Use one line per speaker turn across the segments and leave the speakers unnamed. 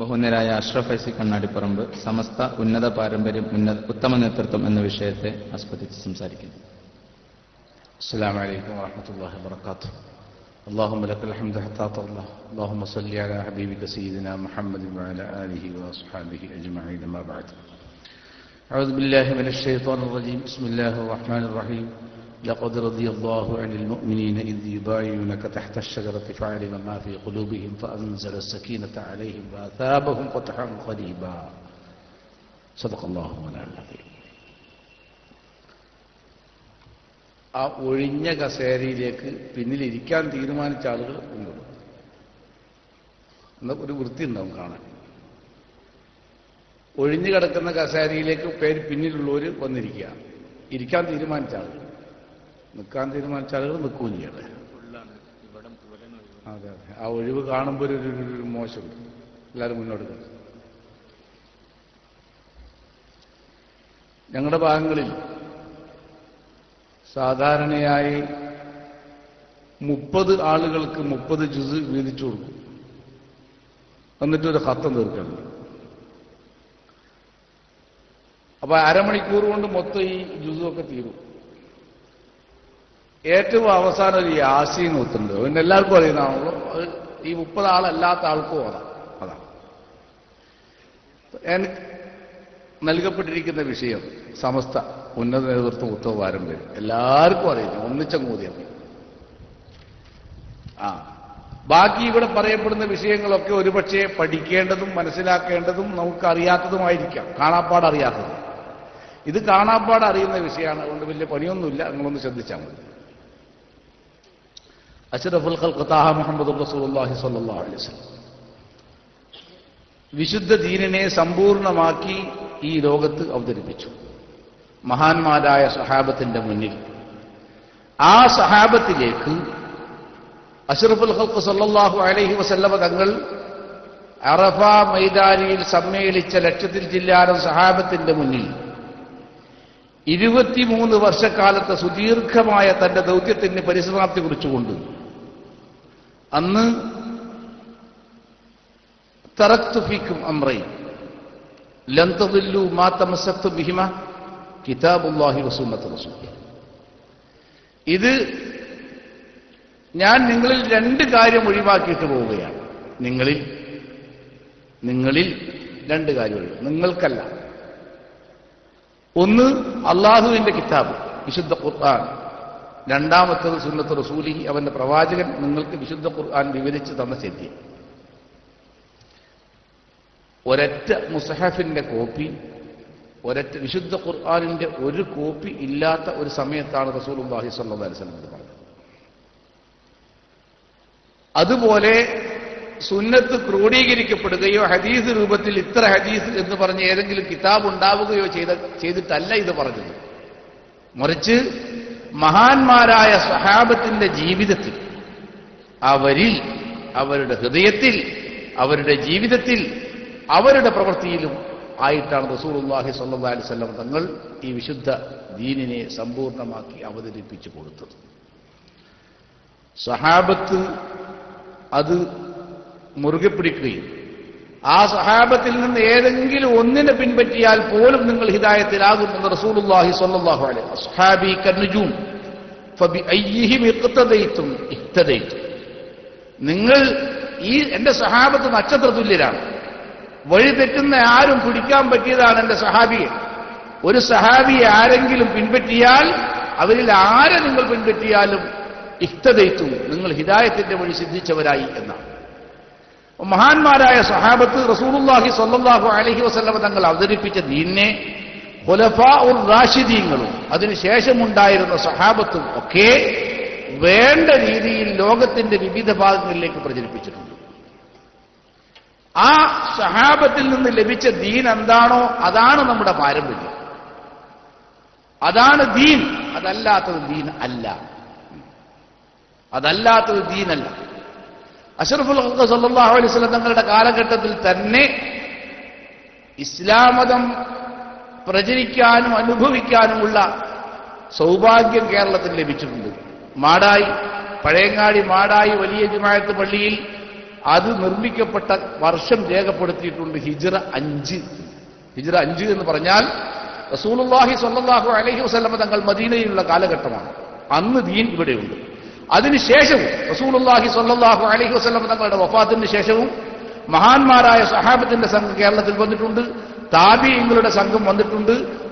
ബഹുന്നരായ Ashraf IC Kannadiparamba Samastha ഉന്നത പാരമ്പര്യം ഉന്നത ഉത്തമ നേതൃത്വം എന്ന വിഷയത്തെ ആസ്പദിച്ച് സംസാരിക്കുന്നു
السلام عليكم ورحمة الله وبركاته اللهم لك الحمد حتى ترضى اللهم صل على حبيبك سيدنا محمد وعلى آله وأصحابه أجمعين ما بعد أعوذ بالله من الشيطان الرجيم بسم الله الرحمن الرحيم لقد رضي الله عن المؤمنين إذ يبايعونك تحت الشجرة فعلم ما في قلوبهم فأنزل السكينة عليهم وأثابهم فتحا قريبا صدق الله مولانا العظيم ആ ഒഴിഞ്ഞ കസേരയിലേക്ക് പിന്നിലിരിക്കാൻ തീരുമാനിച്ച ആളുകൾ ഉണ്ട് എന്നാ ഒരു വൃത്തി ഉണ്ടാവും കാണാൻ ഒഴിഞ്ഞു കിടക്കുന്ന കസേരയിലേക്ക് പേര് പിന്നിലുള്ളവർ വന്നിരിക്കുക ഇരിക്കാൻ തീരുമാനിച്ച ആളുകൾ നിൽക്കാൻ തീരുമാനിച്ച ആളുകൾ നിൽക്കുകയും ചെയ്യണേ അതെ അതെ. ആ ഒഴിവ് കാണുമ്പോൾ ഒരു മോശമുണ്ട് എല്ലാവരും മുന്നോട്ട്. ഞങ്ങളുടെ ഭാഗങ്ങളിൽ സാധാരണയായി മുപ്പത് ആളുകൾക്ക് മുപ്പത് ജുസ് വീതിച്ചു കൊടുക്കും. എന്നിട്ടൊരു ഹത്തം തീർക്കണം. അപ്പൊ അരമണിക്കൂർ കൊണ്ട് മൊത്തം ഈ ജുസുമൊക്കെ തീരും. ഏറ്റവും അവസാനം ഒരു യാസീൻ ഒത്തുണ്ട് പിന്നെ എല്ലാവർക്കും അറിയുന്നതാണല്ലോ ഈ മുപ്പത് ആളല്ലാത്ത ആൾക്കും അതാ അതാണ് നൽകപ്പെട്ടിരിക്കുന്ന വിഷയം സമസ്ത ഉന്നത നേതൃത്വം ഉത്തമ പാരമ്പര്യം എല്ലാവർക്കും അറിയുന്നു ഒന്നിച്ചങ്ങൂതിയ ആ. ബാക്കി ഇവിടെ പറയപ്പെടുന്ന വിഷയങ്ങളൊക്കെ ഒരുപക്ഷെ പഠിക്കേണ്ടതും മനസ്സിലാക്കേണ്ടതും നമുക്ക് അറിയാത്തതുമായിരിക്കാം കാണാപ്പാട് അറിയാത്തത് ഇത് കാണാപ്പാട് അറിയുന്ന വിഷയമാണ്. അതുകൊണ്ട് വലിയ പണിയൊന്നുമില്ല. നിങ്ങളൊന്ന് ശ്രദ്ധിച്ചാൽ മതി. അഷറഫുൽ ഖൽഖത്താഹ മുഹമ്മദ് റസൂലുള്ളാഹി സ്വല്ലല്ലാഹു അലൈഹി വസല്ലം. വിശുദ്ധ ദീനിനെ സമ്പൂർണമാക്കി ഈ ലോകത്ത് അവതരിപ്പിച്ചു. മഹാന്മാരായ സഹാബത്തിന്റെ മുന്നിൽ. ആ സഹാബത്തിലേക്ക് അഷറഫുൽ ഹൽക്ക് സല്ലല്ലാഹു അലൈഹി വസല്ലമ തങ്ങൾ അറഫ മൈതാനിയിൽ സമ്മേളിച്ച ലക്ഷത്തിൽ ജില്ലാരം സഹാബത്തിന്റെ മുന്നിൽ ഇരുപത്തിമൂന്ന് വർഷക്കാലത്തെ സുദീർഘമായ തന്റെ ദൗത്യത്തിന് പരിസമാപ്തി കുറിച്ചുകൊണ്ട് അന്ന് തറക്തു ഫീക്കും അമ്രൈ. ലന്തവില്ലു തദില്ലു മാ തമസ്സക്തു ബിഹിമ കിതാബുല്ലാഹി വസുന്നത്ത് റസൂൽ. ഇത് ഞാൻ നിങ്ങളിൽ രണ്ട് കാര്യം ഒഴിവാക്കിയിട്ട് പോവുകയാണ്. നിങ്ങളിൽ നിങ്ങളിൽ രണ്ട് കാര്യം നിങ്ങൾക്കല്ല. ഒന്ന് അള്ളാഹുവിന്റെ കിതാബ് വിശുദ്ധ ഖുർആൻ. രണ്ടാമത്തത് സുന്നത്ത് റസൂലി അവന്റെ പ്രവാചകൻ നിങ്ങൾക്ക് വിശുദ്ധ ഖുർആൻ വിവരിച്ചു തന്ന ശരി ഒരറ്റ മുസഹഫിന്റെ കോപ്പി ഒരറ്റ വിശുദ്ധ ഖുർആാനിന്റെ ഒരു കോപ്പി ഇല്ലാത്ത ഒരു സമയത്താണ് റസൂലുള്ളാഹി സ്വല്ലല്ലാഹി അലൈഹി വസല്ലം ഇത് പറഞ്ഞത്. അതുപോലെ സുന്നത്ത് ക്രോഡീകരിക്കപ്പെടുകയോ ഹദീസ് രൂപത്തിൽ ഇത്ര ഹദീസ് എന്ന് പറഞ്ഞ് ഏതെങ്കിലും കിതാബ് ഉണ്ടാവുകയോ ചെയ്ത ചെയ്തിട്ടല്ല ഇത് പറഞ്ഞത്. മറിച്ച് മഹാന്മാരായ സഹാബത്തിന്റെ ജീവിതത്തിൽ അവരിൽ അവരുടെ ഹൃദയത്തിൽ അവരുടെ ജീവിതത്തിൽ അവരുടെ പ്രവൃത്തിയിലും ആയിട്ടാണ് റസൂലുള്ളാഹി സ്വല്ലല്ലാഹി അലൈഹി വസല്ലം തങ്ങൾ ഈ വിശുദ്ധ ദീനിനെ സമ്പൂർണമാക്കി അവതരിപ്പിച്ചു കൊടുത്തത്. സഹാബത്ത് അത് മുറുകെ പിടിക്കുകയും ആ സഹാബത്തിൽ നിന്ന് ഏതെങ്കിലും ഒന്നിനെ പിൻപറ്റിയാൽ പോലും നിങ്ങൾ ഹിദായത്തിലാകുമെന്ന് റസൂലുള്ളാഹി സ്വല്ലല്ലാഹു അലൈഹി അസ്ഹാബി കന്നുജൂം നിങ്ങൾ ഈ എന്റെ സഹാബത്ത് നക്ഷത്ര തുല്യരാണ് വഴി തെറ്റുന്ന ആരും പിടിക്കാൻ പറ്റിയതാണ് എന്റെ സഹാബിയെ. ഒരു സഹാബിയെ ആരെങ്കിലും പിൻപറ്റിയാൽ അവരിൽ ആരെ നിങ്ങൾ പിൻപറ്റിയാലും ഇഷ്ടതയിത്തും നിങ്ങൾ ഹിദായത്തിന്റെ വഴി സിദ്ധിച്ചവരായി എന്നാണ്. മഹാന്മാരായ സഹാബത്ത് റസൂലുല്ലാഹി സ്വല്ലല്ലാഹു അലഹി വസ്ലമ തങ്ങൾ അവതരിപ്പിച്ച ദീനിനെ ഹുലഫ ഉർ റാഷിദീങ്ങളും അതിനുശേഷമുണ്ടായിരുന്ന സഹാബത്തും ഒക്കെ വേണ്ട രീതിയിൽ ലോകത്തിന്റെ വിവിധ ഭാഗങ്ങളിലേക്ക് പ്രചരിപ്പിച്ചിട്ടുണ്ട്. ആ സഹാബത്തിൽ നിന്ന് ലഭിച്ച ദീൻ എന്താണോ അതാണ് നമ്മുടെ പാരമ്പര്യം. അതാണ് ദീൻ. അതല്ലാത്തത് ദീൻ അല്ല. അതല്ലാത്തത് ദീനല്ല. അഷറഫുൽ സല്ലാഹു അലൈഹി വസല്ലം തങ്ങളുടെ കാലഘട്ടത്തിൽ തന്നെ ഇസ്ലാമതം പ്രചരിക്കാനും അനുഭവിക്കാനുമുള്ള സൗഭാഗ്യം കേരളത്തിൽ ലഭിച്ചിട്ടുണ്ട്. മാടായി പഴയങ്ങാടി മാടായി വലിയ ജുമായത്ത് പള്ളിയിൽ അത് നിർമ്മിക്കപ്പെട്ട വർഷം രേഖപ്പെടുത്തിയിട്ടുണ്ട് ഹിജ്റ അഞ്ച്. ഹിജ്റ അഞ്ച് എന്ന് പറഞ്ഞാൽ റസൂലുള്ളാഹി സല്ലാഹു അലൈഹി വസ്ലമ തങ്ങൾ മദീനയിലുള്ള കാലഘട്ടമാണ്. അന്ന് ദീൻ ഇവിടെയുണ്ട്. അതിനുശേഷവും റസൂലുള്ളാഹി സ്വല്ലാഹു അലഹി വസ്ലം തങ്ങളുടെ വഫാത്തിന് ശേഷവും മഹാന്മാരായ സഹാബത്തിന്റെ സംഘം കേരളത്തിൽ വന്നിട്ടുണ്ട് താബിയങ്ങളുടെ സംഘം വന്നിട്ടുണ്ട്.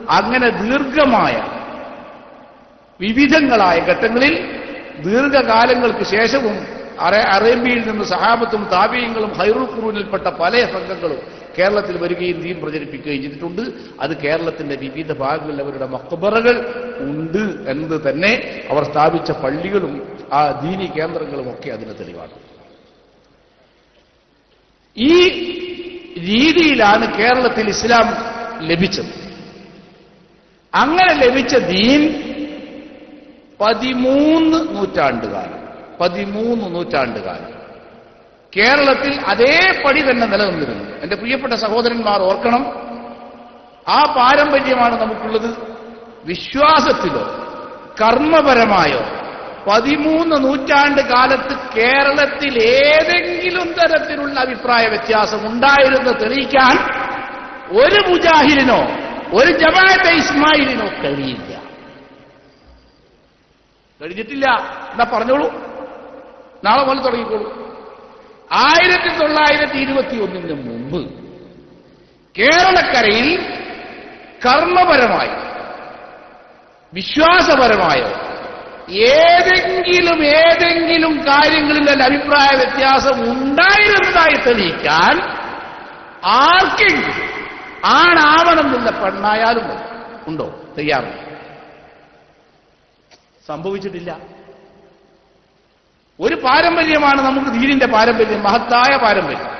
അങ്ങനെ ദീർഘമായ വിവിധങ്ങളായ ഘട്ടങ്ങളിൽ ദീർഘകാലങ്ങൾക്ക് ശേഷവും അറേ- അറേബ്യയിൽ നിന്ന് സഹാബത്തും താബിയങ്ങളും ഹൈറുൽ ഖുറൂനിൽപ്പെട്ട പല സംഘങ്ങളും കേരളത്തിൽ വരികയും ദീൻ പ്രചരിപ്പിക്കുകയും ചെയ്തിട്ടുണ്ട്. അത് കേരളത്തിന്റെ വിവിധ ഭാഗങ്ങളിൽ അവരുടെ മക്ബറകൾ ഉണ്ട് എന്നത് തന്നെ അവർ സ്ഥാപിച്ച പള്ളികളും ആ ദീനി കേന്ദ്രങ്ങളും ഒക്കെ അതിന് തെളിവാണ്. ഈ രീതിയിലാണ് കേരളത്തിൽ ഇസ്ലാം ലഭിച്ചത്. അങ്ങനെ ലഭിച്ച ദീൻ പതിമൂന്ന് നൂറ്റാണ്ടുകാലം പതിമൂന്ന് നൂറ്റാണ്ടുകാലം. കേരളത്തിൽ അതേപടി തന്നെ നിലനിന്നിരുന്നു. എന്റെ പ്രിയപ്പെട്ട സഹോദരന്മാർ ഓർക്കണം ആ പാരമ്പര്യമാണ് നമുക്കുള്ളത്. വിശ്വാസത്തിലോ കർമ്മപരമായോ പതിമൂന്ന് നൂറ്റാണ്ട് കാലത്ത് കേരളത്തിൽ ഏതെങ്കിലും തരത്തിലുള്ള അഭിപ്രായ വ്യത്യാസം ഉണ്ടായിരുന്ന് തെളിയിക്കാൻ ഒരു മുജാഹിദിനോ ഒരു ജമാഅത്തെ ഇസ്മായിലിനോ കഴിയില്ല. കഴിഞ്ഞിട്ടില്ല. എന്നാ പറഞ്ഞോളൂ. നാളെ പോലെ തുടങ്ങിക്കോളൂ. ആയിരത്തി തൊള്ളായിരത്തി ഇരുപത്തി ഒന്നിന് മുമ്പ് കേരളക്കരയിൽ കർമ്മപരമായി വിശ്വാസപരമായോ ഏതെങ്കിലും ഏതെങ്കിലും കാര്യങ്ങളിൽ അഭിപ്രായ വ്യത്യാസം ഉണ്ടായിരുന്നതായി തെളിയിക്കാൻ ആർക്കെങ്കിലും ആണാവണമെന്നില്ല പെണ്ണായാലും ഉണ്ടോ? തയ്യാറുണ്ടോ സംഭവിച്ചിട്ടില്ല. ഒരു പാരമ്പര്യമാണ് നമുക്ക് ധീരിന്റെ പാരമ്പര്യം മഹത്തായ പാരമ്പര്യം.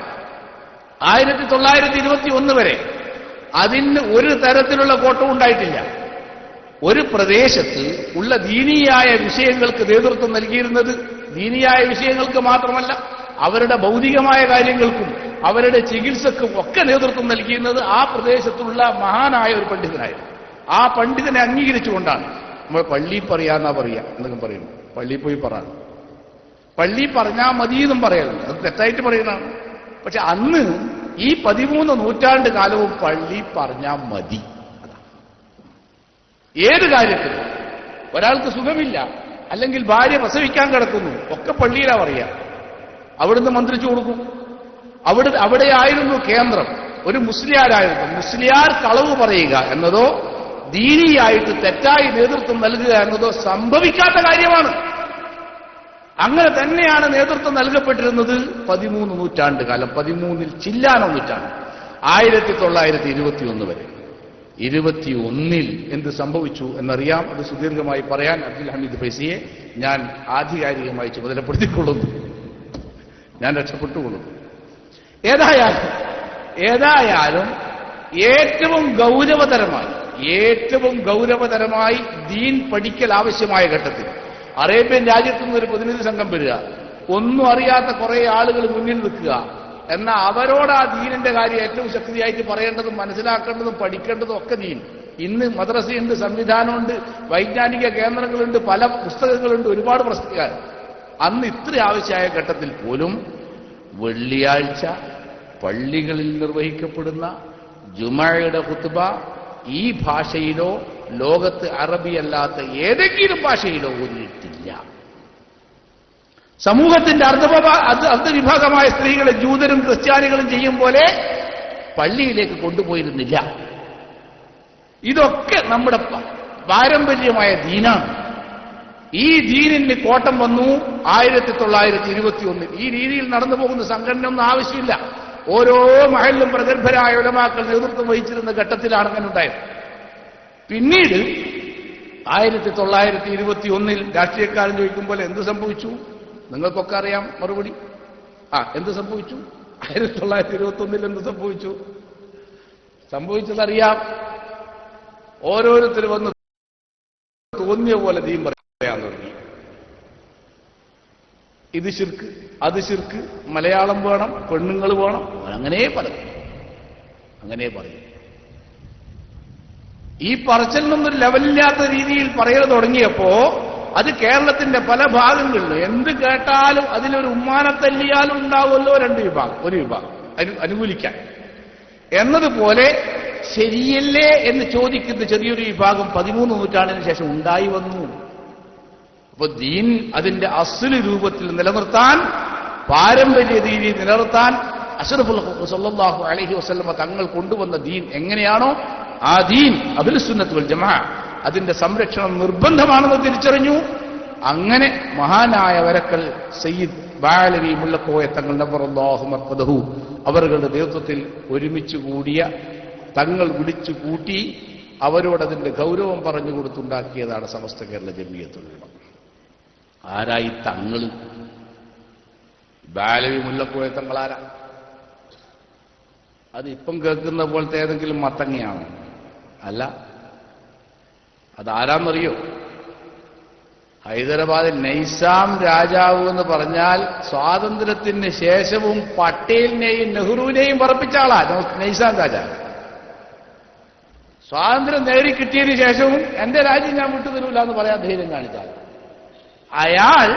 ആയിരത്തി തൊള്ളായിരത്തി ഇരുപത്തി ഒന്ന് വരെ അതിന് ഒരു തരത്തിലുള്ള കോട്ടവും ഉണ്ടായിട്ടില്ല. ഒരു പ്രദേശത്ത് ഉള്ള ദീനീയായ വിഷയങ്ങൾക്ക് നേതൃത്വം നൽകിയിരുന്നത് ദീനീയായ വിഷയങ്ങൾക്ക് മാത്രമല്ല അവരുടെ ഭൗതികമായ കാര്യങ്ങൾക്കും അവരുടെ ചികിത്സക്കും ഒക്കെ നേതൃത്വം നൽകിയിരുന്നത് ആ പ്രദേശത്തുള്ള മഹാനായ ഒരു പണ്ഡിതനായിരുന്നു. ആ പണ്ഡിതനെ അംഗീകരിച്ചുകൊണ്ടാണ്. നമ്മൾ പള്ളി പറയാന്നാ പറയാ എന്നൊക്കെ പറയുന്നു പള്ളിയിൽ പോയി പറ. പള്ളി പറഞ്ഞാൽ മതി എന്നും പറയാറുണ്ട് അത് തെറ്റായിട്ട് പറയുന്നതാണ്. പക്ഷെ അന്ന് ഈ പതിമൂന്ന് നൂറ്റാണ്ട് കാലവും പള്ളി പറഞ്ഞാൽ മതി. ഏത് കാര്യത്തിൽ ഒരാൾക്ക് സുഖമില്ല അല്ലെങ്കിൽ ഭാര്യ പ്രസവിക്കാൻ കിടക്കുന്നു ഒക്കെ പള്ളിയിലാ പറയാ അവിടുന്ന് മന്ത്രിച്ചു കൊടുക്കും. അവിടെ അവിടെയായിരുന്നു കേന്ദ്രം. ഒരു മുസ്ലിയാരായിരുന്നു. മുസ്ലിയാർ കളവ് പറയുക എന്നതോ ദീനിയായിട്ട് തെറ്റായി നേതൃത്വം നൽകുക എന്നതോ സംഭവിക്കാത്ത കാര്യമാണ്. അങ്ങനെ തന്നെയാണ് നേതൃത്വം നൽകപ്പെട്ടിരുന്നത് പതിമൂന്ന് നൂറ്റാണ്ട് കാലം. പതിമൂന്നിൽ ചില്ലാനോ നൂറ്റാണ്ട്. ആയിരത്തി തൊള്ളായിരത്തി ഇരുപത്തിയൊന്ന് വരെ. ഇരുപത്തിയൊന്നിൽ എന്ത് സംഭവിച്ചു എന്നറിയാം. അത് സുദീർഘമായി പറയാൻ അബ്ദുൽ ഹമീദ് ഫൈസിയെ ഞാൻ ആധികാരികമായി ചുമതലപ്പെടുത്തിക്കൊള്ളുന്നു. ഞാൻ രക്ഷപ്പെട്ടുകൊള്ളുന്നു. ഏതായാലും ഏതായാലും ഏറ്റവും ഗൗരവതരമായി ഏറ്റവും ഗൗരവതരമായി ദീൻ പഠിക്കൽ ആവശ്യമായ ഘട്ടത്തിൽ അറേബ്യൻ രാജ്യത്തു നിന്ന് ഒരു പ്രതിനിധി സംഘം വരിക. ഒന്നും അറിയാത്ത കുറെ ആളുകൾ മുന്നിൽ നിൽക്കുക. എന്നാൽ അവരോട് ആ ദീനിന്റെ കാര്യം ഏറ്റവും ശക്തിയായിട്ട് പറയേണ്ടതും മനസ്സിലാക്കേണ്ടതും പഠിക്കേണ്ടതും ഒക്കെ ദീൻ. ഇന്ന് മദ്രസയുണ്ട് സംവിധാനമുണ്ട് വൈജ്ഞാനിക കേന്ദ്രങ്ങളുണ്ട് പല പുസ്തകങ്ങളുണ്ട് ഒരുപാട് പ്രശ്നക്കാർ അന്ന് ഇത്ര ആവശ്യമായ ഘട്ടത്തിൽ പോലും വെള്ളിയാഴ്ച പള്ളികളിൽ നിർവഹിക്കപ്പെടുന്ന ജുമായയുടെ കുത്തുബ ഈ ഭാഷയിലോ ലോകത്ത് അറബിയല്ലാത്ത ഏതെങ്കിലും ഭാഷയിലോ ഓതിയിട്ടില്ല സമൂഹത്തിന്റെ അർദ്ധ അർദ്ധവിഭാഗമായ സ്ത്രീകളെ ജൂതരും ക്രിസ്ത്യാനികളും ചെയ്യും പോലെ പള്ളിയിലേക്ക് കൊണ്ടുപോയിരുന്നില്ല. ഇതൊക്കെ നമ്മുടെ പാരമ്പര്യമായ ദീനാണ്. ഈ ദീനിന് കോട്ടം വന്നു ആയിരത്തി തൊള്ളായിരത്തി ഇരുപത്തി ഒന്നിൽ ഈ രീതിയിൽ നടന്നു പോകുന്ന സംഘടന ഒന്നും ആവശ്യമില്ല. ഓരോ മഹലിലും പ്രഗത്ഭരായ ഉലമാക്കൾ നേതൃത്വം വഹിച്ചിരുന്ന ഘട്ടത്തിലാണ് അങ്ങനെ ഉണ്ടായത് പിന്നീട് ആയിരത്തി തൊള്ളായിരത്തി ഇരുപത്തി ഒന്നിൽ രാഷ്ട്രീയക്കാരൻ ചോദിക്കുമ്പോൾ എന്ത് സംഭവിച്ചു? നിങ്ങൾക്കൊക്കെ അറിയാം മറുപടി. ആ എന്ത് സംഭവിച്ചു? ആയിരത്തി തൊള്ളായിരത്തി ഇരുപത്തി ഒന്നിൽ എന്ത് സംഭവിച്ചു? സംഭവിച്ചതറിയാം. ഓരോരുത്തരും വന്ന് തോന്നിയ പോലെ ദീൻ പറയാൻ തുടങ്ങി. ഇത് ശിർക്ക് അത് ശിർക്ക് മലയാളം വേണം പെണ്ണുങ്ങൾ വേണം അങ്ങനെ പറയും. അങ്ങനെ പറയും. ഈ പറച്ചിൽ നിന്നൊരു ലെവലില്ലാത്ത രീതിയിൽ പറയൽ തുടങ്ങിയപ്പോ അത് കേരളത്തിന്റെ പല ഭാഗങ്ങളിൽ എന്ത് കേട്ടാലും അതിലൊരു ഉമ്മാനത്തല്ലിയാലും ഉണ്ടാവുമല്ലോ രണ്ട് വിഭാഗം. ഒരു വിഭാഗം. അനു- അനുകൂലിക്കാൻ. എന്നതുപോലെ ശരിയല്ലേ എന്ന് ചോദിക്കുന്ന ചെറിയൊരു വിഭാഗം പതിമൂന്ന് നൂറ്റാണ്ടിന് ശേഷം ഉണ്ടായി വന്നു. അപ്പൊ ദീൻ അതിന്റെ അസുൽ രൂപത്തിൽ നിലനിർത്താൻ പാരമ്പര്യ രീതി നിലനിർത്താൻ അഷറഫുൽ അലൈഹി വസല്ലമ തങ്ങൾ കൊണ്ടുവന്ന ദീൻ എങ്ങനെയാണോ ആ ദീൻ അബിൽ സുന്നത്തുൽ ജമാ. അതിന്റെ സംരക്ഷണം നിർബന്ധമാണെന്ന് തിരിച്ചറിഞ്ഞു. അങ്ങനെ മഹാനായ വരക്കൽ സയ്യിദ് ബാലവി മുല്ലക്കോയ തങ്ങൾ നബറല്ലാഹു മർക്കദഹു അവരുടെ നേതൃത്വത്തിൽ ഒരുമിച്ച് കൂടിയ തങ്ങൾ വിളിച്ചു കൂട്ടി അവരോടതിന്റെ ഗൗരവം പറഞ്ഞു കൊടുത്തുണ്ടാക്കിയതാണ് സമസ്ത കേരള ജമീയത്തുള്ള ആരായി തങ്ങൾ? ബാലവി മുല്ലക്കോയ തങ്ങളാരാ അത് ഇപ്പം കേൾക്കുന്ന പോലത്തെ ഏതെങ്കിലും മത്തങ്ങയാണോ. അല്ല അതാരാന്നറിയോ? ഹൈദരാബാദിൽ നൈസാം രാജാവ് എന്ന് പറഞ്ഞാൽ സ്വാതന്ത്ര്യത്തിന് ശേഷവും പട്ടേലിനെയും നെഹ്റുവിനെയും പറപ്പിച്ച ആളാ. നൈസാം രാജാവ് സ്വാതന്ത്ര്യം നേടി കിട്ടിയതിന് ശേഷവും എന്റെ രാജ്യം ഞാൻ വിട്ടുതരൂല എന്ന് പറയാൻ ധൈര്യം കാണിച്ചാൽ. അയാൾ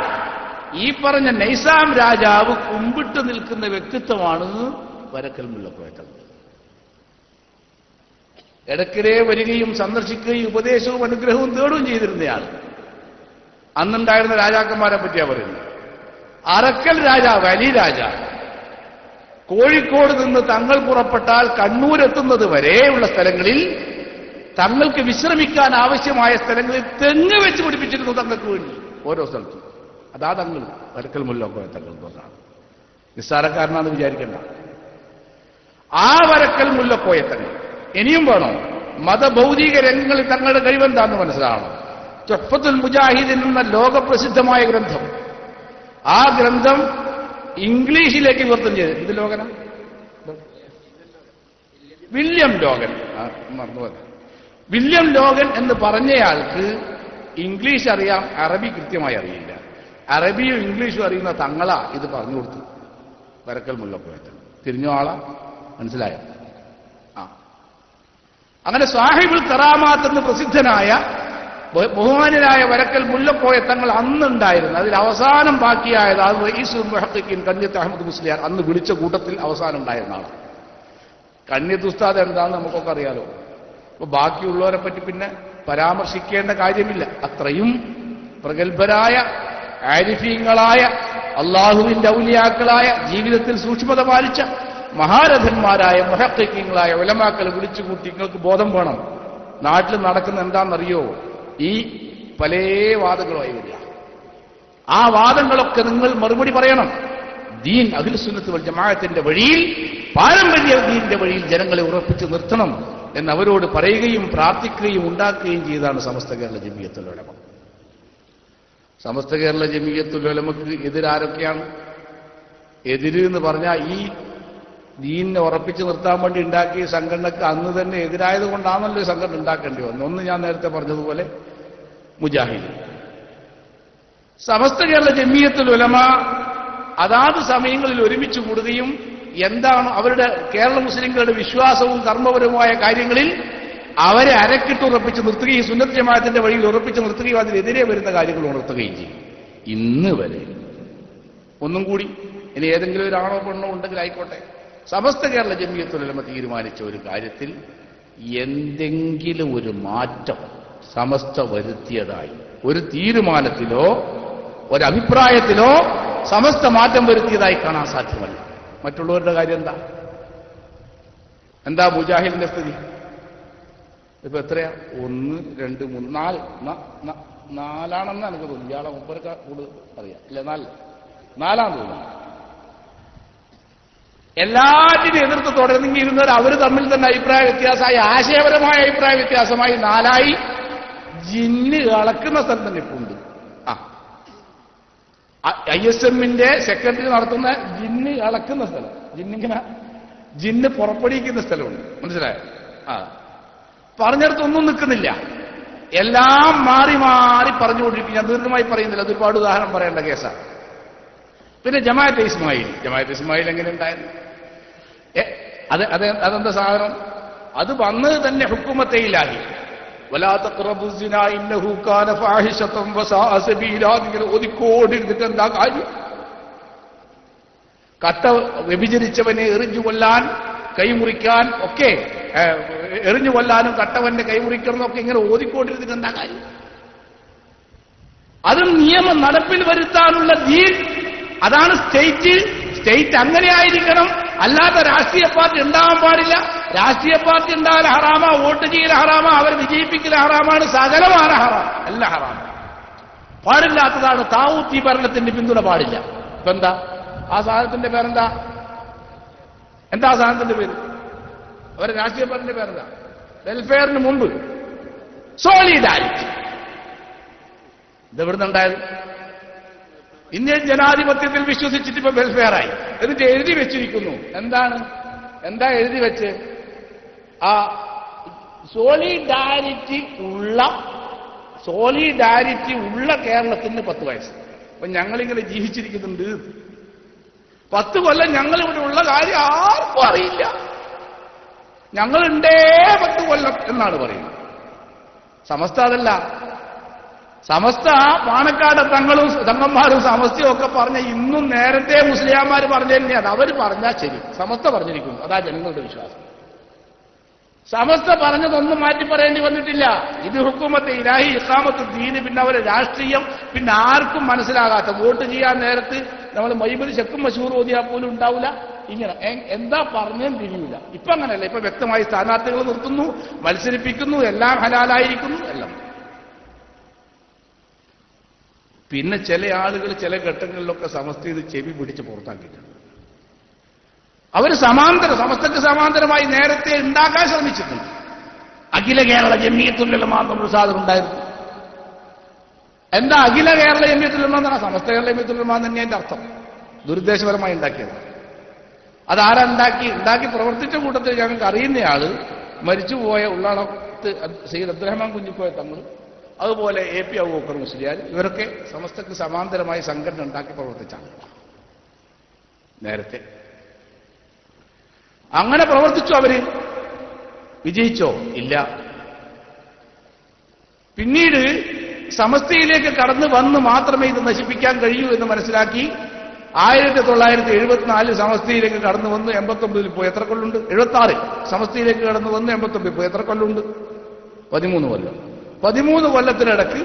ഈ പറഞ്ഞ നൈസാം രാജാവ് കുമ്പിട്ട് നിൽക്കുന്ന വ്യക്തിത്വമാണെന്ന് വരക്കൽ മുല്ലക്കോയത്തങ്ങൾ ഇടയ്ക്കിടെ വരികയും സന്ദർശിക്കുകയും ഉപദേശവും അനുഗ്രഹവും തേടുകയും ചെയ്തിരുന്നയാൾ അന്നുണ്ടായിരുന്ന രാജാക്കന്മാരെ പറ്റിയാ പറയുന്നത്. അറക്കൽ രാജാവ് അലി രാജ. കോഴിക്കോട് നിന്ന് തങ്ങൾ പുറപ്പെട്ടാൽ കണ്ണൂരെത്തുന്നത് വരെയുള്ള സ്ഥലങ്ങളിൽ തങ്ങൾക്ക് വിശ്രമിക്കാൻ ആവശ്യമായ സ്ഥലങ്ങളിൽ തെങ്ങ് വെച്ച് പിടിപ്പിച്ചിരുന്നു തങ്ങൾക്ക് വേണ്ടി. ഓരോ സ്ഥലത്തും. അതാ തങ്ങൾ. വരക്കൽ മുല്ലക്കോയ തങ്ങൾ തോന്നാണ് നിസ്സാരക്കാരനാണെന്ന് വിചാരിക്കണ്ട. ആ വരക്കൽ മുല്ലക്കോയ തങ്ങൾ. ഇനിയും വേണോ. മതഭൗതിക രംഗങ്ങളിൽ തങ്ങളുടെ കഴിവെന്താന്ന് മനസ്സിലാവണം. ചൊഫത്തുൽ മുജാഹിദിൻ എന്ന ലോകപ്രസിദ്ധമായ ഗ്രന്ഥം. ആ ഗ്രന്ഥം ഇംഗ്ലീഷിലേക്ക് വിവർത്തനം ചെയ്ത്. ഇത് ലോകന? വില്യം ലോകൻ മറന്നുപോലെ. വില്യം ലോകൻ എന്ന് പറഞ്ഞയാൾക്ക് ഇംഗ്ലീഷ് അറിയാം അറബി കൃത്യമായി അറിയില്ല. അറബിയും ഇംഗ്ലീഷും അറിയുന്ന തങ്ങളാ ഇത് പറഞ്ഞു കൊടുത്തു വരക്കൽ മുല്ലപ്പോയത് തിരിഞ്ഞ ആളാ. മനസ്സിലായോ? അങ്ങനെ സാഹിബുൽ കറാമാത്ത് എന്ന് പ്രസിദ്ധനായ ബഹുമാനായ ബഹുമാന്യനായ വരക്കൽ മുല്ലക്കോയ തങ്ങൾ അന്നുണ്ടായിരുന്നു. അതിൽ അവസാനം ബാക്കിയായത് അത് റയീസുൽ മുഹക്കിൻ കന്യത്ത് അഹമ്മദ് മുസ്ലിയാർ അന്ന് വിളിച്ച കൂട്ടത്തിൽ അവസാനം ഉണ്ടായിരുന്ന ആളാണ്. കന്യത്ത് ഉസ്താദ് എന്താണെന്ന് നമുക്കൊക്കെ അറിയാലോ. അപ്പൊ ബാക്കിയുള്ളവരെ പറ്റി പിന്നെ പരാമർശിക്കേണ്ട കാര്യമില്ല. അത്രയും പ്രഗത്ഭരായ ആരിഫീങ്ങളായ അള്ളാഹുവിന്റെ ഔലിയാക്കളായ ജീവിതത്തിൽ സൂക്ഷ്മത പാലിച്ച മഹാരഥന്മാരായ മുഹക്കിങ്ങളായ ഉലമാക്കൾ വിളിച്ചുകൂട്ടി നിങ്ങൾക്ക് ബോധം വേണം. നാട്ടിൽ നടക്കുന്ന എന്താണെന്നറിയോ? ഈ പല വാദങ്ങളുമായി വരിക. ആ വാദങ്ങളൊക്കെ നിങ്ങൾ മറുപടി പറയണം. ദീൻ അഖിൽ സുന്നത്ത് വൽ ജമാഅത്തിന്റെ വഴിയിൽ പാരമ്പര്യ ദീനിന്റെ വഴിയിൽ ജനങ്ങളെ ഉറപ്പിച്ചു നിർത്തണം എന്ന് അവരോട് പറയുകയും പ്രാർത്ഥിക്കുകയും ഉണ്ടാക്കുകയും ചെയ്താണ് സമസ്ത കേരള ജമീയത്തുള്ളവരെ സമസ്ത കേരള ജമീയത്തുൽ ഉലമക്ക് എതിരാരൊക്കെയാണ്? എതിര് എന്ന് പറഞ്ഞാൽ ഈ ദീനിനെ ഉറപ്പിച്ച് നിർത്താൻ വേണ്ടി ഉണ്ടാക്കിയ സംഘടനക്ക് അന്ന് തന്നെ എതിരായത് കൊണ്ടാണല്ലോ സംഘടന ഉണ്ടാക്കേണ്ടി വന്നത്. ഒന്ന് ഞാൻ നേരത്തെ പറഞ്ഞതുപോലെ മുജാഹിദ്. സമസ്ത കേരള ജമീയത്തുൽ ഉലമ അതാത് സമയങ്ങളിൽ ഒരുമിച്ച് കൂടുകയും എന്താണ് അവരുടെ കേരള മുസ്ലിങ്ങളുടെ വിശ്വാസവും കർമ്മപരവുമായ കാര്യങ്ങളിൽ അവരെ അരക്കിട്ട് ഉറപ്പിച്ച് നിർത്തുകയും സുന്നത്ത് ജമാഅത്തിന്റെ വഴിയിൽ ഉറപ്പിച്ച് നിർത്തുകയും അതിനെതിരെ വരുന്ന കാര്യങ്ങൾ ഉണർത്തുകയും ചെയ്യും. ഇന്ന് വരെ ഒന്നും കൂടി ഇനി ഏതെങ്കിലും ഒരാണോ പെണ്ണോ ഉണ്ടെങ്കിൽ ആയിക്കോട്ടെ. സമസ്ത കേരള ജമ്മിയത്തുലമ തീരുമാനിച്ച ഒരു കാര്യത്തിൽ എന്തെങ്കിലും ഒരു മാറ്റം സമസ്ത വരുത്തിയതായി. ഒരു തീരുമാനത്തിലോ ഒരഭിപ്രായത്തിലോ സമസ്ത മാറ്റം വരുത്തിയതായി കാണാൻ സാധ്യമല്ല. മറ്റുള്ളവരുടെ കാര്യം എന്താ? എന്താ മുജാഹിദിന്റെ സ്ഥിതി? ഇപ്പൊ എത്രയാ? ഒന്ന് രണ്ട് മൂന്ന് നാല് നാലാണെന്ന് എനിക്ക് തോന്നുന്നു ഇയാളെ മുപ്പരക്ക കൂടുതൽ അറിയാം. അല്ലെ നാല്. നാലാന്ന് തോന്നുന്നു. എല്ലാറ്റിനും എതിർത്ത് തുടർന്നിരുന്നവർ അവർ തമ്മിൽ തന്നെ അഭിപ്രായ വ്യത്യാസമായി ആശയപരമായ അഭിപ്രായ വ്യത്യാസമായി നാലായി ജിന്ന് കളക്കുന്ന സ്ഥലം തന്നെ ഇപ്പൊ ഉണ്ട്. ഐ എസ് എമ്മിന്റെ സെക്രട്ടറി നടത്തുന്ന ജിന്ന് കളക്കുന്ന സ്ഥലം. ജിന്നിങ്ങനെ ജിന്ന് പുറപ്പെടുവിക്കുന്ന സ്ഥലമുണ്ട്. മനസ്സിലായോ? ആ. പറഞ്ഞിടത്തൊന്നും നിൽക്കുന്നില്ല. എല്ലാം മാറി മാറി പറഞ്ഞുകൊണ്ടിരിക്കും ഞാൻ ദീർഘമായി പറയുന്നില്ല. അത് ഒരുപാട് ഉദാഹരണം പറയേണ്ട കേസാണ്. പിന്നെ ജമാഅത്തെ ഇസ്മായിൽ. ജമാഅത്തെ ഇസ്മായിൽ എങ്ങനെ ഉണ്ടായിരുന്നു? ഏ, അത് അത് അതെന്താ സാധനം? അത് വന്നത് തന്നെ ഹുക്കുമത്തെ ഇല്ലാഹി വലാ തഖ്റബു ഇന്നഹു കാന ഫാഹിശതൻ വസാഅ സബീലാ ഇങ്ങനെ ഒതുക്കോടിരുന്നിട്ട് എന്താ കാര്യം? കത്ത വ്യഭിചരിച്ചവനെ എറിഞ്ഞു കൊല്ലാൻ കൈമുറിക്കാൻ ഒക്കെ എറിഞ്ഞു കൊല്ലാനും കട്ടവന്റെ കൈമുറിക്കണമെന്നൊക്കെ ഇങ്ങനെ ഓതിക്കൊണ്ടിരുന്നിട്ട് എന്താ കാര്യം? അത് നിയമം നടപ്പിൽ വരുത്താനുള്ള ദീൻ അതാണ് സ്റ്റേറ്റ്. സ്റ്റേറ്റ് അങ്ങനെ ആയിരിക്കണം അല്ലാത്ത രാഷ്ട്രീയ പാർട്ടി ഉണ്ടാവാൻ പാടില്ല. രാഷ്ട്രീയ പാർട്ടി ഉണ്ടാകൽ ഹറാമ വോട്ട് ചെയ്യൽ ഹറാമ അവർ വിജയിപ്പിക്കൽ ഹറാമാണ് സകലമാണ് ഹറാം. അല്ല ഹറാം. പാടില്ലാത്തതാണ് താവൂത്തി ഭരണത്തിന്റെ പിന്തുണ പാടില്ല. ഇപ്പൊ എന്താ? ആ സാധനത്തിന്റെ പേരെന്താ? എന്താ ആ സാധനത്തിന്റെ പേര്? അവർ രാഷ്ട്രീയ പാർട്ടിന്റെ പേരെന്താ? വെൽഫെയറിന് മുമ്പ്. സോളിഡാരിറ്റി. ഇത് ഉണ്ടായത്? ഇന്ത്യൻ ജനാധിപത്യത്തിൽ വിശ്വസിച്ചിട്ട് ഇപ്പൊ വെൽഫെയറായി എന്നിട്ട് എഴുതി വെച്ചിരിക്കുന്നു. എന്താണ്? എന്താ എഴുതി വെച്ച്? ആ സോളിഡാരിറ്റി ഉള്ള സോളിഡാരിറ്റി ഉള്ള കേരളത്തിന് പത്ത് വയസ്സ്. അപ്പൊ ഞങ്ങളിങ്ങനെ ജീവിച്ചിരിക്കുന്നുണ്ട്. പത്ത് കൊല്ലം ഞങ്ങൾ ഇവിടെ ഉള്ള കാര്യം ആർക്കും അറിയില്ല. ഞങ്ങളുണ്ടേ പത്ത് കൊല്ലം എന്നാണ് പറയുന്നത്. സമസ്ത അതല്ല. സമസ്ത പാണക്കാട് തങ്ങളും തങ്ങന്മാരും സമസ്തയും ഒക്കെ പറഞ്ഞ ഇന്നും നേരത്തെ മുസ്ലിയാന്മാർ പറഞ്ഞു തന്നെയാണ് അവർ പറഞ്ഞാൽ ശരി. സമസ്ത പറഞ്ഞിരിക്കുന്നു. അതാ ജനങ്ങളുടെ വിശ്വാസം. സമസ്ത പറഞ്ഞതൊന്നും മാറ്റി പറയേണ്ടി വന്നിട്ടില്ല. ഇത് ഹുക്കുമത്ത് ഇലാഹി ഇസ്ലാമത്ത് ദീന് പിന്നെ അവരെ രാഷ്ട്രീയം പിന്നെ ആർക്കും മനസ്സിലാകാത്ത വോട്ട് ചെയ്യാൻ നേരത്ത് നമ്മൾ മൈബിൾ ചെക്കും മഷൂർ ഓതിയാൽ പോലും ഉണ്ടാവില്ല ഇങ്ങനെ എന്താ പറഞ്ഞേന്ന് തിരിയില്ല ഇപ്പൊ അങ്ങനെയല്ല ഇപ്പൊ വ്യക്തമായി സ്ഥാനാർത്ഥികൾ നിർത്തുന്നു മത്സരിപ്പിക്കുന്നു എല്ലാം ഹലാലായിരിക്കുന്നു എല്ലാം. പിന്നെ ചില ആളുകൾ ചില ഘട്ടങ്ങളിലൊക്കെ സമസ്ത ഇത് ചെവി പിടിച്ച് പുറത്താക്കിയിട്ടുണ്ട്. അവർ സമാന്തര സമസ്തക്ക് സമാന്തരമായി നേരത്തെ ഉണ്ടാക്കാൻ ശ്രമിച്ചിട്ടുണ്ട്. അഖില കേരള ജമിയത്തുള്ള മാത്രം പ്രസാദം ഉണ്ടായിരുന്നു. എന്താ അഖില കേരള ജമിയത്തുലമ എന്നാണ് സമസ്ത കേരള ജമിയത്തുലമ എന്ന് തന്നെ അതിന്റെ അർത്ഥം. ദുരുദ്ദേശപരമായി ഉണ്ടാക്കിയത്. അതാരാ ഉണ്ടാക്കി? ഉണ്ടാക്കി പ്രവർത്തിച്ച കൂട്ടത്തിൽ ഞങ്ങൾക്ക് അറിയുന്നയാൾ മരിച്ചുപോയ ഉള്ളാളത്ത് സയ്യിദ് അബ്ദുറഹ്മാൻ കുഞ്ഞിപ്പോയ തങ്ങൾ അതുപോലെ എ പി അബൂബക്കർ മുസ്ലിയാർ ഇവരൊക്കെ സമസ്തക്ക് സമാന്തരമായി സംഘടന ഉണ്ടാക്കി പ്രവർത്തിച്ചാണ്. നേരത്തെ. അങ്ങനെ പ്രവർത്തിച്ചു അവർ? വിജയിച്ചോ? ഇല്ല. പിന്നീട് സമസ്തയിലേക്ക് കടന്നു വന്ന് മാത്രമേ ഇത് നശിപ്പിക്കാൻ കഴിയൂ എന്ന് മനസ്സിലാക്കി ആയിരത്തി തൊള്ളായിരത്തി എഴുപത്തിനാല് സമസ്തയിലേക്ക് കടന്നു വന്ന് എൺപത്തി ഒമ്പതിൽ പോയി. എത്ര കൊല്ലുണ്ട്? എഴുപത്തി ആറ് സമസ്തയിലേക്ക് കടന്നു വന്ന് എൺപത്തി ഒമ്പതിൽ പോയി. എത്ര കൊല്ലുണ്ട്? പതിമൂന്ന് കൊല്ലം. പതിമൂന്ന് കൊല്ലത്തിനിടക്ക്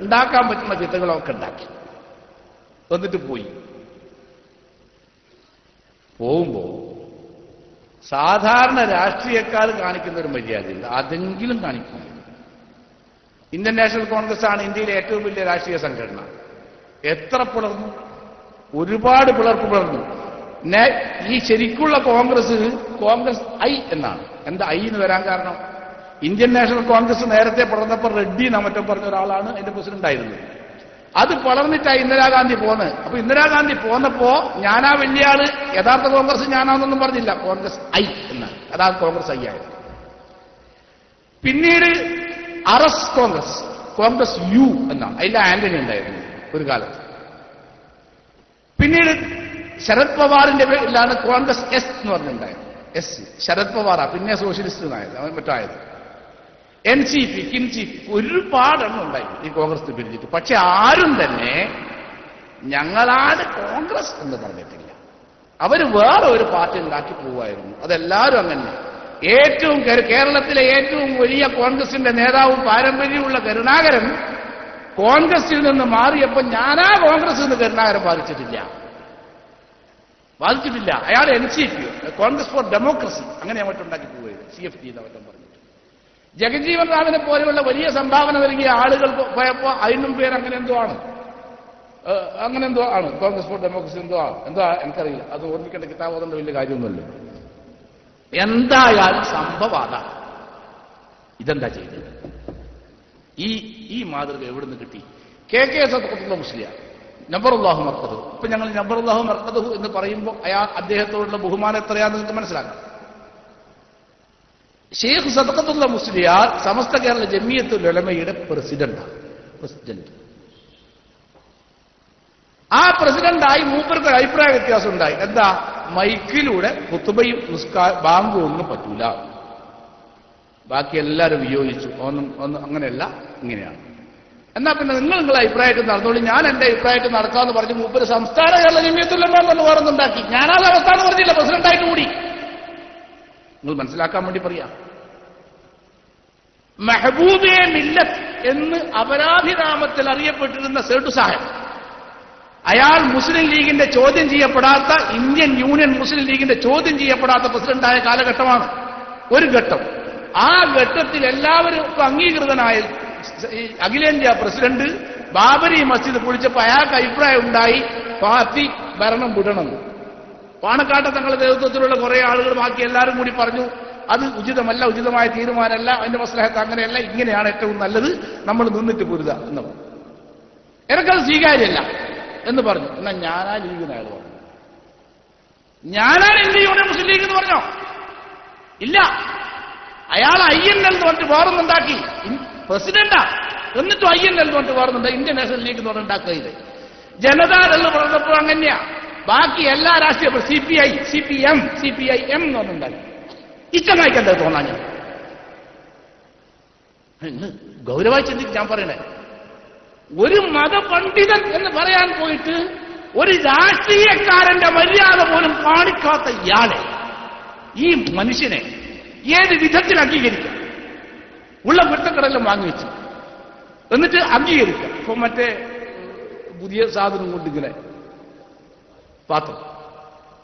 ഉണ്ടാക്കാൻ പറ്റുന്ന ചിത്തങ്ങളൊക്കെ ഉണ്ടാക്കി. എന്നിട്ട് പോയി. പോകുമ്പോ സാധാരണ രാഷ്ട്രീയക്കാർ കാണിക്കുന്ന ഒരു മര്യാദയുണ്ട്. അതെങ്കിലും കാണിക്കും. ഇന്ത്യൻ നാഷണൽ കോൺഗ്രസ് ആണ് ഇന്ത്യയിലെ ഏറ്റവും വലിയ രാഷ്ട്രീയ സംഘടന. എത്ര പിളർന്നു? ഒരുപാട് പിളർപ്പ് പിളർന്നു. ഈ ശരിക്കുള്ള കോൺഗ്രസ് കോൺഗ്രസ് ഐ എന്നാണ്. എന്താ ഐ എന്ന് വരാൻ കാരണം? ഇന്ത്യൻ നാഷണൽ കോൺഗ്രസ് നേരത്തെ പടർന്നപ്പോൾ റെഡ്ഡി എന്ന മറ്റോ പറഞ്ഞ ഒരാളാണ് അതിന്റെ പ്രസിഡന്റ് ഉണ്ടായിരുന്നത് അത് പളർന്നിട്ടാ ഇന്ദിരാഗാന്ധി പോന്ന്. അപ്പൊ ഇന്ദിരാഗാന്ധി പോന്നപ്പോ ഞാനാ വലിയ യഥാർത്ഥ കോൺഗ്രസ് ഞാനാണെന്നൊന്നും പറഞ്ഞില്ല. കോൺഗ്രസ് ഐ എന്നാണ് അതാണ് കോൺഗ്രസ് ഐ ആയത്. പിന്നീട് അറസ് കോൺഗ്രസ് കോൺഗ്രസ് യു എന്നാണ് അതിൽ ആന്റണി ഉണ്ടായിരുന്നു ഒരു കാലത്ത്. പിന്നീട് ശരത് പവാറിന്റെ പേരിലാണ് കോൺഗ്രസ് എസ് എന്ന് പറഞ്ഞിട്ടുണ്ടായത്. എസ്. ശരത് പവാറാ. പിന്നെ സോഷ്യലിസ്റ്റ് എന്നായത് അവൻ മറ്റായത്. എൻ സി പി കിം സി പി ഒരുപാടെണ്ണം ഉണ്ടായി ഈ കോൺഗ്രസ് പിരിഞ്ഞിട്ട്. പക്ഷെ ആരും തന്നെ ഞങ്ങളാണ് കോൺഗ്രസ് എന്ന് പറഞ്ഞിട്ടില്ല. അവർ വേറെ ഒരു പാർട്ടി ഉണ്ടാക്കി പോവായിരുന്നു. അതെല്ലാവരും അങ്ങനെ. ഏറ്റവും കേരളത്തിലെ ഏറ്റവും വലിയ കോൺഗ്രസിന്റെ നേതാവും പാരമ്പര്യമുള്ള കരുണാകരൻ കോൺഗ്രസിൽ നിന്ന് മാറിയപ്പോൾ ഞാനാ കോൺഗ്രസ് എന്ന് കരുണാകരൻ ബാധിച്ചിട്ടില്ല. ബാധിച്ചിട്ടില്ല. അയാൾ N C P Congress for democracy. അങ്ങനെ അങ്ങോട്ട് ഉണ്ടാക്കി പോവുകയായിരുന്നു സി എഫ് ടി എന്നവറ്റം പറഞ്ഞിട്ട് ജഗജീവൻ റാമിനെ പോലെയുള്ള വലിയ സംഭാവന നൽകിയ ആളുകൾ പോയപ്പോ അതിനും പേര് അങ്ങനെ എന്തോ ആണ്. അങ്ങനെ എന്തോ ആണ്. കോൺഗ്രസ് ഫോർ ഡെമോക്രസി എന്തോ ആണ്. എന്താ എനിക്കറിയില്ല. അത് ഓർമ്മിക്കേണ്ട കിതാബോധന്റെ വലിയ കാര്യമൊന്നുമല്ലോ. എന്തായാലും സംഭവാത ഇതെന്താ ചെയ്തത്? ഈ ഈ മാതൃക എവിടുന്ന് കിട്ടി? കെ കെ സത്കത്തുള്ള മുസ്ലിം അള്ളാഹു മർക്കതു ഇപ്പൊ ഞങ്ങൾ അള്ളാഹു മർക്കതു എന്ന് പറയുമ്പോൾ അയാൾ അദ്ദേഹത്തോടുള്ള ബഹുമാനം എത്രയാണെന്ന് നിങ്ങൾക്ക് മനസ്സിലാക്കാം. ഷെയ്ഖ് സദക്കത്തുള്ള മുസ്ലിയാർ സമസ്ത കേരള ജമിയത്തുൽ ഉലമയുടെ പ്രസിഡന്റാണ് പ്രസിഡന്റ്. ആ പ്രസിഡന്റായി മൂപ്പർക്ക് അഭിപ്രായ വ്യത്യാസം ഉണ്ടായി എന്താ? മൈക്കിലൂടെ കുത്തുബയും നിസ്കാ ബാങ്കും ഒന്നും പറ്റൂല. ബാക്കി എല്ലാവരും വിയോജിച്ചു. ഒന്നും ഒന്നും അങ്ങനെയല്ല ഇങ്ങനെയാണ്. എന്നാ പിന്നെ നിങ്ങൾ നിങ്ങളെ അഭിപ്രായത്തിൽ നടന്നോളൂ. ഞാൻ എന്റെ അഭിപ്രായത്തിൽ നടക്കാമെന്ന് പറഞ്ഞ് മൂപ്പര് സംസ്ഥാന കേരള ജമ്യത്തുല്ലെന്ന് വേറൊന്നുണ്ടാക്കി ഞാനാ അവസ്ഥ എന്ന് പറഞ്ഞില്ല പ്രസിഡന്റായിട്ട് കൂടി. നിങ്ങൾ മനസ്സിലാക്കാൻ വേണ്ടി പറയാം. മെഹബൂബെ മില്ലത്ത് എന്ന് അപരാധിനാമത്തിൽ അറിയപ്പെട്ടിരുന്ന സേട്ടു സാഹേബ്. അയാൾ മുസ്ലിം ലീഗിന്റെ ചോദ്യം ചെയ്യപ്പെടാത്ത ഇന്ത്യൻ യൂണിയൻ മുസ്ലിം ലീഗിന്റെ ചോദ്യം ചെയ്യപ്പെടാത്ത പ്രസിഡന്റായ കാലഘട്ടമാണ് ഒരു ഘട്ടം. ആ ഘട്ടത്തിൽ എല്ലാവരും അംഗീകൃതനായ അഖിലേന്ത്യാ പ്രസിഡന്റ് ബാബരി മസ്ജിദ് പൊളിച്ചപ്പോ അയാൾക്ക് അഭിപ്രായം ഉണ്ടായി പാർട്ടി ഭരണം വിടണം. പാണക്കാട്ടെ തങ്ങളുടെ നേതൃത്വത്തിലുള്ള കുറെ ആളുകൾ ബാക്കി എല്ലാവരും കൂടി പറഞ്ഞു അത് ഉചിതമല്ല ഉചിതമായ തീരുമാനമല്ല അതിന്റെ മസ്ലഹത്ത് അങ്ങനെയല്ല ഇങ്ങനെയാണ് ഏറ്റവും നല്ലത്. നമ്മൾ നിന്നിട്ട് പൊരുത എന്ന് പറഞ്ഞു എനിക്കത് സ്വീകാര്യമല്ല എന്ന് പറഞ്ഞു. എന്നാ ഞാനാ ലീഗിന് അയാൾ പറഞ്ഞു. ഞാനാ എന്ത് യൂണിയൻ മുസ്ലിം ലീഗ് എന്ന് പറഞ്ഞോ? ഇല്ല. അയാൾ ഐ എൻ എൽ എന്ന് പറഞ്ഞിട്ട് വേറൊന്നുണ്ടാക്കി പ്രസിഡന്റാ. എന്നിട്ടും ഐ എൻ എൽ എന്ന് പറഞ്ഞിട്ട് വേറൊന്നുണ്ട് ഇന്ത്യൻ നാഷണൽ ലീഗ് എന്ന് പറഞ്ഞിട്ടുണ്ടാക്കുക ഇത്. ജനതാദൾ പറഞ്ഞപ്പോൾ അങ്ങനെയാ. ബാക്കി എല്ലാ രാഷ്ട്രീയ C P I C P M C P I M എന്ന് പറഞ്ഞിട്ടുണ്ടാക്കി. ഇച്ചങ്ങായിക്കണ്ടേ തോന്നാൻ ഞാൻ ഗൗരവമായി ചിന്തിക്ക് ഞാൻ പറയണേ. ഒരു മതപണ്ഡിതൻ എന്ന് പറയാൻ പോയിട്ട് ഒരു രാഷ്ട്രീയക്കാരന്റെ മര്യാദ പോലും കാണിക്കാത്ത ഇയാളെ ഈ മനുഷ്യനെ ഏത് വിധത്തിൽ അംഗീകരിക്കാം? ഉള്ള വെട്ടക്കടെല്ലാം വാങ്ങിവെച്ചു എന്നിട്ട് അംഗീകരിക്കാം. ഇപ്പൊ മറ്റേ പുതിയ സാധനം കൊണ്ടിങ്ങനെ പാത്രം.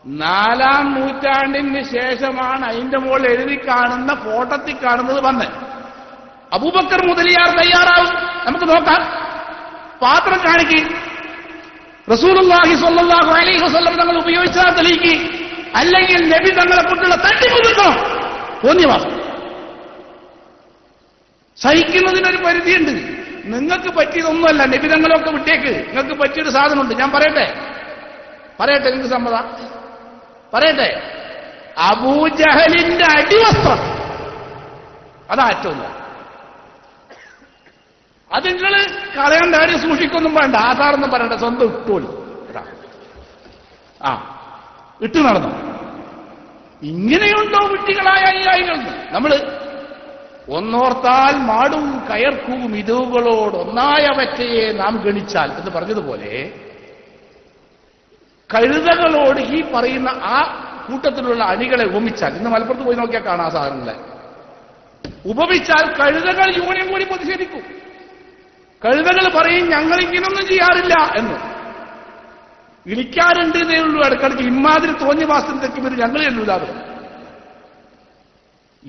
നാലാം നൂറ്റാണ്ടിന് ശേഷമാണ് അതിന്റെ മുകളിൽ എഴുതി കാണുന്ന ഫോട്ടത്തിൽ കാണുന്നത് വന്ന്. അബൂബക്കർ മുതലിയാർ തയ്യാറാവും. നമുക്ക് നോക്കാം. പാത്രം കാണിക്ക്. റസൂലുള്ളാഹി സ്വല്ലല്ലാഹു അലൈഹി വസല്ലം തങ്ങൾ ഉപയോഗിച്ചാൽ തെളിയിക്ക്. അല്ലെങ്കിൽ നബി തങ്ങളെ കൊണ്ടുള്ള തട്ടിപ്പ് നിൽക്കണം തോന്നിയവാസം സഹിക്കുന്നതിനൊരു പരിധിയുണ്ട്. നിങ്ങൾക്ക് പറ്റിയതൊന്നുമല്ല. നബി തങ്ങളൊക്കെ വിട്ടേക്ക്. നിങ്ങൾക്ക് പറ്റിയൊരു സാധനമുണ്ട്. ഞാൻ പറയട്ടെ? പറയട്ടെ നിങ്ങൾക്ക് സമ്മത? പറയട്ടെ? അബൂജഹലിന്റെ അടിവസ്ത്രം. അതാ ഏറ്റവും നല്ലത്. അത് നിങ്ങൾ കളയേണ്ട കാര്യം സൂക്ഷിക്കൊന്നും വേണ്ട. ആധാറൊന്നും പറയണ്ട. സ്വന്തം ഇട്ടോളി. ആ ഇട്ട് നടന്നു? ഇങ്ങനെയുണ്ടോ വിട്ടികളായ അനുയായികൾ നമ്മൾ ഒന്നോർത്താൽ മാടും കയർക്കും ഇതുകളോടൊന്നായവറ്റയെ നാം ഗണിച്ചാൽ എന്ന് പറഞ്ഞതുപോലെ കഴുതകളോട് ഈ പറയുന്ന ആ കൂട്ടത്തിലുള്ള അണികളെ ഉപമിച്ചാൽ ഇന്ന് മലപ്പുറത്ത് പോയി നോക്കിയാൽ കാണാം സാധനങ്ങളെ. ഉപമിച്ചാൽ കഴുതകൾ യൂണിയൻ കൂടി പ്രതിഷേധിക്കും. കഴുതകൾ പറയും ഞങ്ങൾ ഇങ്ങനൊന്നും ചെയ്യാറില്ല എന്ന്. ഇളിക്കാറുണ്ട് എന്നേ ഉള്ളൂ ഇടക്കിടയ്ക്ക് ഇമാതിരി തോന്നിയ മാസം തെക്കുമ്പോൾ ഞങ്ങൾ ചെല്ലൂലാതെ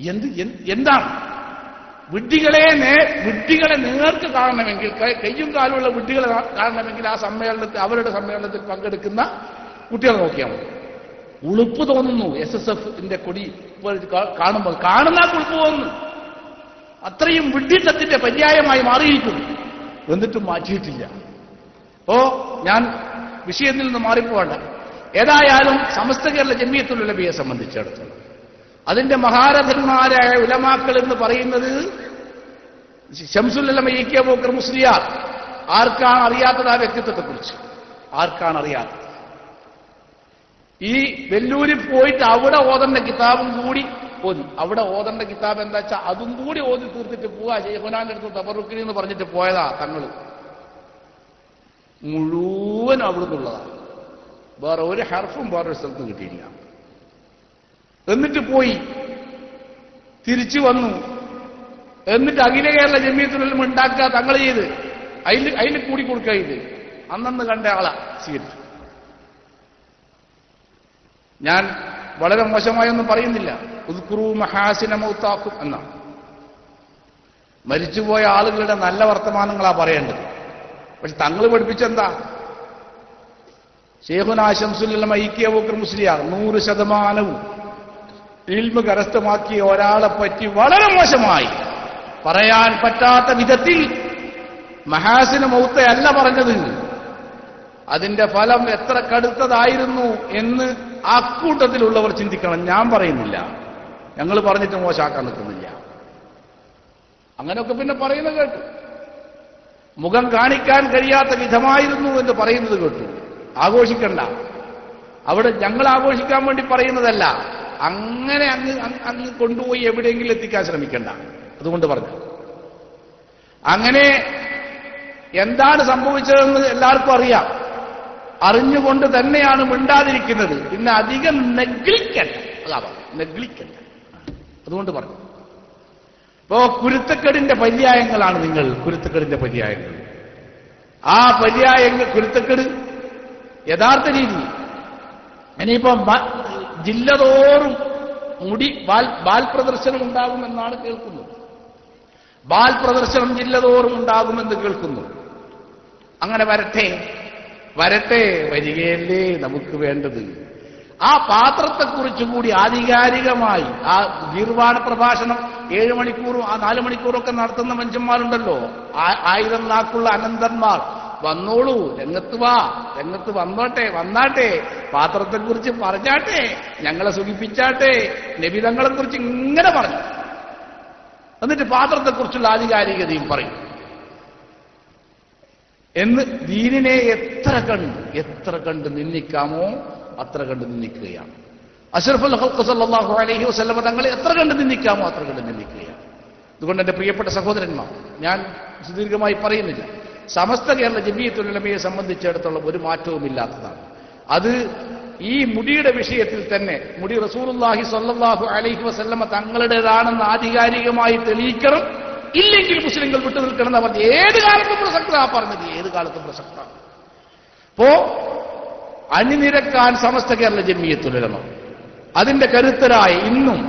എന്ത് എന്ത്- എന്താണ്? വിഡ്ഢികളെ നേ വിഡ്ഢികളെ നേർക്ക് കാണണമെങ്കിൽ കയ്യും കാലുമുള്ള കാ- കാണണമെങ്കിൽ ആ സമ്മേളനത്തിൽ അവരുടെ സമ്മേളനത്തിൽ പങ്കെടുക്കുന്ന കുട്ടികളെ നോക്കിയാൽ മതി. ഉളുപ്പ് തോന്നുന്നു. എസ് എസ് എഫിന്റെ കൊടി കാണുമ്പോൾ. കാണുന്ന ഉളുപ്പ് തോന്നുന്നു. അത്രയും വിഡ്ഢിത്തത്തിന്റെ പര്യായമായി മാറിയിരിക്കുന്നു. എന്നിട്ടും മാറ്റിയിട്ടില്ല. ഓ ഞാൻ വിഷയത്തിൽ നിന്ന് മാറിപ്പോകണ്ട. ഏതായാലും സമസ്ത കേരള ജന്മീയത്തിലുള്ള ബിയെ സംബന്ധിച്ചിടത്തോളം അതിന്റെ മഹാരഥന്മാരായ ഉലമാക്കൾ എന്ന് പറയുന്നത് ഷംസുല്ലമ ഇ കെ മുസ്ലിയാർ. ആർക്കാണ് അറിയാത്തത് ആ വ്യക്തിത്വത്തെക്കുറിച്ച്? ആർക്കാണ് അറിയാത്തത്? ഈ വെല്ലൂരിൽ പോയിട്ട് അവിടെ ഓതണ്ട കിതാബും കൂടി ഓതി അവിടെ ഓതണ്ട കിതാബ് എന്താ വെച്ചാൽ അതും കൂടി ഓതി തീർത്തിട്ട് പോവാ. ജയഹുനാന്റെ അടുത്ത് തബറുക്കിനി എന്ന് പറഞ്ഞിട്ട് പോയതാ തങ്ങൾ മുഴുവൻ അവിടുന്നുള്ളതാണ് വേറെ ഒരു ഹർഫും വേറൊരു സ്ഥലത്തും കിട്ടിയില്ല. എന്നിട്ട് പോയി. തിരിച്ചു വന്നു. എന്നിട്ട് അഖില കേരള ജമീയത്തിലും ഉണ്ടാക്കുക തങ്ങൾ ചെയ്ത്. അതിൽ അതിൽ കൂടി കൊടുക്കുക ഇത് അന്നന്ന് കണ്ട ആളാ സ്വീകരിച്ചു. ഞാൻ വളരെ മോശമായൊന്നും പറയുന്നില്ല. ഉദ്ക്രു മഹാസിന മൗത്താക്കും എന്നാണ് മരിച്ചുപോയ ആളുകളുടെ നല്ല വർത്തമാനങ്ങളാ പറയേണ്ടത്. പക്ഷെ തങ്ങൾ പഠിപ്പിച്ചെന്താ? ഷേഖുന ശംസുല്ലമ ഇ ബുക്കർ മുസ്ലിയാർ നൂറ് ശതമാനവും ഇൽമ കരസ്ഥമാക്കിയ ഒരാളെ പറ്റി വളരെ മോശമായി. പറയാൻ പറ്റാത്ത വിധത്തിൽ മഹാസിന് മൗത്തയല്ല പറഞ്ഞത്. അതിന്റെ ഫലം എത്ര കടുത്തതായിരുന്നു എന്ന് ആ കൂട്ടത്തിലുള്ളവർ ചിന്തിക്കണം. ഞാൻ പറയുന്നില്ല. ഞങ്ങൾ പറഞ്ഞിട്ട് മോശമാക്കാൻ നിൽക്കുന്നില്ല. അങ്ങനെയൊക്കെ പിന്നെ പറയുന്നത് കേട്ടു. മുഖം കാണിക്കാൻ കഴിയാത്ത വിധമായിരുന്നു എന്ന് പറയുന്നത് കേട്ടു. ആഘോഷിക്കണ്ട. അവിടെ ഞങ്ങൾ ആഘോഷിക്കാൻ വേണ്ടി പറയുന്നതല്ല. അങ്ങനെ അങ്ങ് അങ്ങ് കൊണ്ടുപോയി എവിടെയെങ്കിലും എത്തിക്കാൻ ശ്രമിക്കണ്ട. അതുകൊണ്ട് പറഞ്ഞു. അങ്ങനെ എന്താണ് സംഭവിച്ചതെന്ന് എല്ലാവർക്കും അറിയാം. അറിഞ്ഞുകൊണ്ട് തന്നെയാണ് മിണ്ടാതിരിക്കുന്നത്. പിന്നെ അധികം നെഗ്ലിക്കണ്ട അതാ പറഞ്ഞു നെഗ്ലിക്കണ്ട അതുകൊണ്ട് പറഞ്ഞു. ഇപ്പോ കുരുത്തക്കെടിന്റെ പര്യായങ്ങളാണ് നിങ്ങൾ. കുരുത്തക്കെടിന്റെ പര്യായങ്ങൾ. ആ പര്യായങ്ങൾ കുരുത്തക്കെട് യഥാർത്ഥ രീതി. ഇനിയിപ്പം ജില്ലതോറും മുടി ബാൽ ബാൽ പ്രദർശനം ഉണ്ടാകുമെന്നാണ് കേൾക്കുന്നത്. ബാൽ പ്രദർശനം ജില്ലതോറും ഉണ്ടാകുമെന്ന് കേൾക്കുന്നു. അങ്ങനെ വരട്ടെ വരട്ടെ വരികയല്ലേ നമുക്ക് വേണ്ടത്. ആ പാത്രത്തെക്കുറിച്ച് കൂടി ആധികാരികമായി ആ ഗീർവാണ പ്രഭാഷണം ഏഴ് മണിക്കൂറും ആ നാല് മണിക്കൂറും ഒക്കെ നടത്തുന്ന മനുഷ്യന്മാരുണ്ടല്ലോ. ആയിരം നാക്കുള്ള അനന്തന്മാർ. വന്നോളൂ രംഗത്ത് വാ രംഗത്ത് വന്നോട്ടെ വന്നാട്ടെ പാത്രത്തെക്കുറിച്ച് പറഞ്ഞാട്ടെ ഞങ്ങളെ സുഖിപ്പിച്ചാട്ടെ നബിതങ്ങളെക്കുറിച്ച് ഇങ്ങനെ പറഞ്ഞു. എന്നിട്ട് പാത്രത്തെക്കുറിച്ചുള്ള ആധികാരികതയും പറയും. എന്ന് ദീനിനെ എത്ര കണ്ട് എത്ര കണ്ട് നിന്ദിക്കാമോ അത്ര കണ്ട് നിന്ദിക്കുകയാണ്. അഷറഫുൽ ഹൽക്ക് സല്ലല്ലാഹു അലൈഹി വസ്ലമ തങ്ങളെ എത്ര കണ്ട് നിന്ദിക്കാമോ അത്ര കണ്ട് നിന്ദിക്കുകയാണ്. അതുകൊണ്ട് എന്റെ പ്രിയപ്പെട്ട സഹോദരന്മാർ ഞാൻ സുദീർഘമായി പറയുന്നില്ല. സമസ്ത കേരള ജമീയത്തുലമയെ സംബന്ധിച്ചിടത്തോളം ഒരു മാറ്റവും ഇല്ലാത്തതാണ്. അത് ഈ മുടിയുടെ വിഷയത്തിൽ തന്നെ മുടി റസൂറുല്ലാഹി സ്വല്ലല്ലാഹു അലൈഹി വസല്ലമ തങ്ങളുടേതാണെന്ന് ആധികാരികമായി തെളിയിക്കണം. ഇല്ലെങ്കിൽ മുസ്ലിങ്ങൾ വിട്ടു നിൽക്കണം എന്ന് പറഞ്ഞ് ഏത് കാലത്തും പ്രസക്തമാണ് പറഞ്ഞത് ഏത് കാലത്തും പ്രസക്തമാണ്. അപ്പോ അണിനിരക്കാൻ സമസ്ത കേരള ജമിയത്തുലമ അതിന്റെ കരുത്തരായ ഇന്നും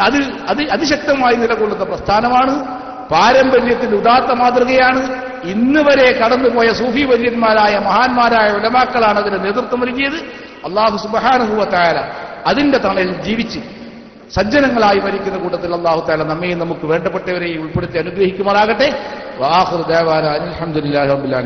അത് അത് അതിശക്തമായി നിലകൊള്ളുന്ന പ്രസ്ഥാനമാണ്. പാരമ്പര്യത്തിന്റെ ഉദാത്ത മാതൃകയാണ്. ഇന്ന് വരെ കടന്നുപോയ സൂഫി വര്യന്മാരായ മഹാന്മാരായ ഉലമാക്കളാണ് അതിന് നേതൃത്വം നൽകിയത്. അള്ളാഹു സുബഹാനുഭവത്തായാല അതിന്റെ തണലിൽ ജീവിച്ച് സജ്ജനങ്ങളായി മരിക്കുന്ന കൂട്ടത്തിൽ അള്ളാഹു താല നമ്മയും നമുക്ക് വേണ്ടപ്പെട്ടവരെയും ഉൾപ്പെടുത്തി അനുഗ്രഹിക്കുമാറാകട്ടെ. വാഹുർ ദേവാല അലഹമുല്ലാ